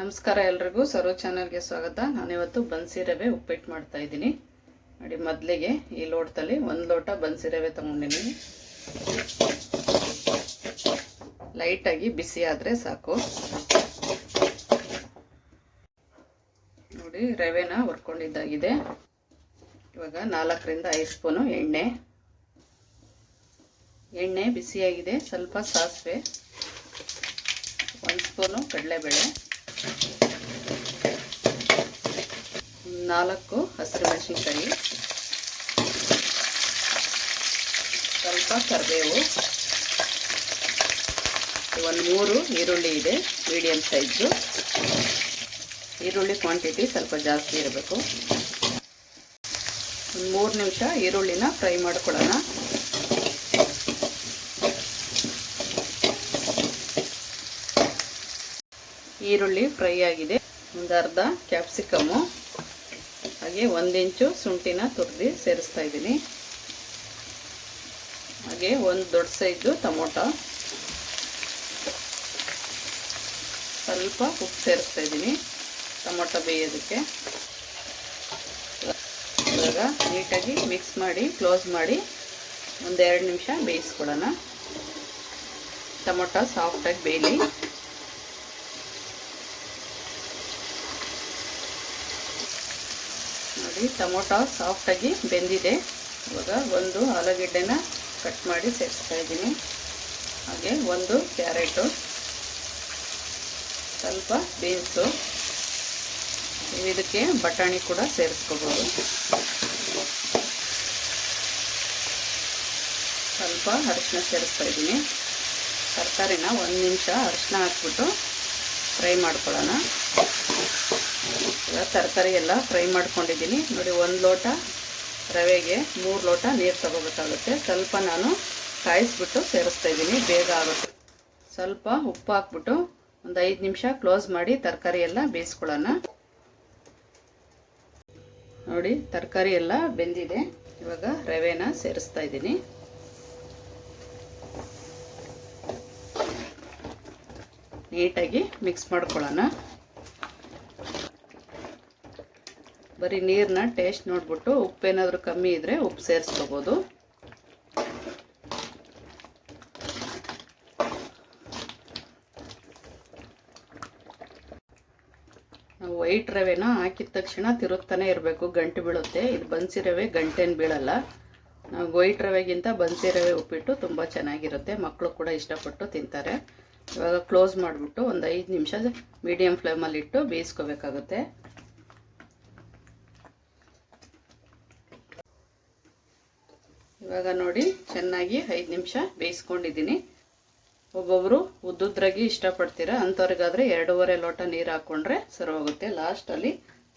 ನಮಸ್ಕಾರ ಎಲ್ರಿಗೂ. ಸರೋ ಚಾನಲ್ಗೆ ಸ್ವಾಗತ. ನಾನಿವತ್ತು ಬನ್ಸಿ ರವೆ ಉಪ್ಪಿಟ್ಟು ಮಾಡ್ತಾ ಇದ್ದೀನಿ. ನೋಡಿ, ಮೊದಲಿಗೆ ಈ ಲೋಟದಲ್ಲಿ ಒಂದು ಲೋಟ ಬನ್ಸಿ ರವೆ ತೊಗೊಂಡಿದ್ದೀನಿ. ಲೈಟಾಗಿ ಬಿಸಿ ಆದರೆ ಸಾಕು. ನೋಡಿ, ರವೆನ ಹುರ್ಕೊಂಡಿದ್ದಾಗಿದೆ. ಇವಾಗ ನಾಲ್ಕರಿಂದ ಐದು ಸ್ಪೂನು ಎಣ್ಣೆ. ಎಣ್ಣೆ ಬಿಸಿಯಾಗಿದೆ, ಸ್ವಲ್ಪ ಸಾಸಿವೆ. ಒಂದು ಸ್ಪೂನು ಕಡಲೆಬೇಳೆ. ನಾಲ್ಕು ಹಸಿರು ಮೆಣಸಿನ್ಕಾಯಿ ಸ್ವಲ್ಪ ಕರಿಬೇವು. ಒಂದು ಮೂರು ಈರುಳ್ಳಿ ಇದೆ ಮೀಡಿಯಮ್ ಸೈಜು ಈರುಳ್ಳಿ ಕ್ವಾಂಟಿಟಿ ಸ್ವಲ್ಪ ಜಾಸ್ತಿ ಇರಬೇಕು. ಒಂದು ಮೂರು ನಿಮಿಷ ಈರುಳ್ಳಿನ ಫ್ರೈ ಮಾಡ್ಕೊಳ್ಳೋಣ. ಈರುಳ್ಳಿ ಫ್ರೈ ಆಗಿದೆ. ಒಂದು ಅರ್ಧ ಕ್ಯಾಪ್ಸಿಕಮು. ಹಾಗೆ ಒಂದು ಇಂಚು ಶುಂಠಿನ ತುರಿದು ಸೇರಿಸ್ತಾ ಇದ್ದೀನಿ. ಹಾಗೆ ಒಂದು ದೊಡ್ಡ ಸೈಜು ಟೊಮೊಟೊ. ಸ್ವಲ್ಪ ಉಪ್ಪು ಸೇರಿಸ್ತಾ ಇದ್ದೀನಿ ಟೊಮೊಟೊ ಬೇಯೋದಕ್ಕೆ. ಇವಾಗ ನೀಟಾಗಿ ಮಿಕ್ಸ್ ಮಾಡಿ ಕ್ಲೋಸ್ ಮಾಡಿ ಒಂದೆರಡು ನಿಮಿಷ ಬೇಯಿಸ್ಕೊಡೋಣ ಟೊಮೊಟೊ ಸಾಫ್ಟಾಗಿ ಬೇಯಲಿ. ನೋಡಿ ಟೊಮೊಟೊ ಸಾಫ್ಟಾಗಿ ಬೆಂದಿದೆ. ಇವಾಗ ಒಂದು ಆಲೂಗೆಡ್ಡೆನ ಕಟ್ ಮಾಡಿ ಸೇರಿಸ್ತಾ ಇದ್ದೀನಿ. ಹಾಗೆ ಒಂದು ಕ್ಯಾರೆಟು, ಸ್ವಲ್ಪ ಬೀನ್ಸು. ಇದಕ್ಕೆ ಬಟಾಣಿ ಕೂಡ ಸೇರಿಸ್ಕೋಬೋದು. ಸ್ವಲ್ಪ ಅರಿಶಿನ ಸೇರಿಸ್ತಾ ಇದ್ದೀನಿ. ತರಕಾರಿನ ಒಂದು ನಿಮಿಷ ಅರಿಶಿನ ಹಾಕ್ಬಿಟ್ಟು ಫ್ರೈ ಮಾಡ್ಕೊಳ್ಳೋಣ. ಈಗ ತರಕಾರಿ ಎಲ್ಲ ಫ್ರೈ ಮಾಡ್ಕೊಂಡಿದ್ದೀನಿ. ನೋಡಿ, ಒಂದು ಲೋಟ ರವೆಗೆ ಮೂರು ಲೋಟ ನೀರು ತಗೋಬೇಕಾಗುತ್ತೆ. ಸ್ವಲ್ಪ ನಾನು ಕಾಯಿಸ್ಬಿಟ್ಟು ಸೇರಿಸ್ತಾ ಇದ್ದೀನಿ. ಬೇಗ ಆಗುತ್ತೆ. ಸ್ವಲ್ಪ ಉಪ್ಪು ಹಾಕ್ಬಿಟ್ಟು ಒಂದು ಐದು ನಿಮಿಷ ಕ್ಲೋಸ್ ಮಾಡಿ ತರಕಾರಿ ಎಲ್ಲ ಬೇಯಿಸ್ಕೊಳ್ಳೋಣ. ನೋಡಿ, ತರಕಾರಿ ಎಲ್ಲ ಬೆಂದಿದೆ. ಇವಾಗ ರವೆನ ಸೇರಿಸ್ತಾ ಇದ್ದೀನಿ. ನೀಟಾಗಿ ಮಿಕ್ಸ್ ಮಾಡ್ಕೊಳ್ಳೋಣ. ಬರೀ ನೀರನ್ನ ಟೇಸ್ಟ್ ನೋಡ್ಬಿಟ್ಟು ಉಪ್ಪೇನಾದರೂ ಕಮ್ಮಿ ಇದ್ದರೆ ಉಪ್ಪು ಸೇರಿಸ್ಕೋಬೋದು. ನಾವು ವೈಟ್ ರವೆನ ಹಾಕಿದ ತಕ್ಷಣ ತಿರುಗ್ತಾನೆ ಇರಬೇಕು, ಗಂಟು ಬೀಳುತ್ತೆ. ಇದು ಬನ್ಸಿ ರವೆ, ಗಂಟೇನು ಬೀಳಲ್ಲ. ನಾವು ವೈಟ್ ರವೆಗಿಂತ ಬನ್ಸಿ ರವೆ ಉಪ್ಪಿಟ್ಟು ತುಂಬ ಚೆನ್ನಾಗಿರುತ್ತೆ. ಮಕ್ಕಳು ಕೂಡ ಇಷ್ಟಪಟ್ಟು ತಿಂತಾರೆ. ಇವಾಗ ಕ್ಲೋಸ್ ಮಾಡಿಬಿಟ್ಟು ಒಂದು ಐದು ನಿಮಿಷ ಮೀಡಿಯಂ ಫ್ಲೇಮಲ್ಲಿಟ್ಟು ಬೇಯಿಸ್ಕೋಬೇಕಾಗುತ್ತೆ. ಇವಾಗ ನೋಡಿ, ಚೆನ್ನಾಗಿ ಐದು ನಿಮಿಷ ಬೇಯಿಸ್ಕೊಂಡಿದ್ದೀನಿ. ಒಬ್ಬೊಬ್ಬರು ಉದ್ದುದ್ರಾಗಿ ಇಷ್ಟಪಡ್ತೀರಾ? ಅಂಥವ್ರಿಗಾದರೆ ಎರಡೂವರೆ ಲೋಟ ನೀರು ಹಾಕ್ಕೊಂಡ್ರೆ ಸರಿ ಹೋಗುತ್ತೆ ಲಾಸ್ಟಲ್ಲಿ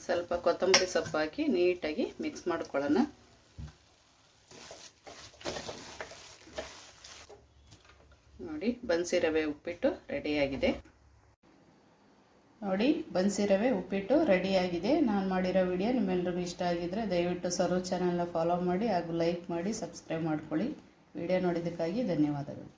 ಸ್ವಲ್ಪ ಕೊತ್ತಂಬರಿ ಸೊಪ್ಪು ಹಾಕಿ ನೀಟಾಗಿ ಮಿಕ್ಸ್ ಮಾಡ್ಕೊಳ್ಳೋಣ. ನೋಡಿ ಬನ್ಸಿ ರವೆ ಉಪ್ಪಿಟ್ಟು ರೆಡಿಯಾಗಿದೆ ನೋಡಿ ಬನ್ಸಿ ರವೆ ಉಪ್ಪಿಟ್ಟು ರೆಡಿಯಾಗಿದೆ. ನಾನು ಮಾಡಿರೋ ವಿಡಿಯೋ ನಿಮ್ಮೆಲ್ರಿಗೂ ಇಷ್ಟ ಆಗಿದ್ದರೆ ದಯವಿಟ್ಟು ಸರ್ವ್ ಚಾನಲ್ನ ಫಾಲೋ ಮಾಡಿ ಹಾಗೂ ಲೈಕ್ ಮಾಡಿ ಸಬ್ಸ್ಕ್ರೈಬ್ ಮಾಡ್ಕೊಳ್ಳಿ. ವಿಡಿಯೋ ನೋಡಿದ್ದಕ್ಕಾಗಿ ಧನ್ಯವಾದಗಳು.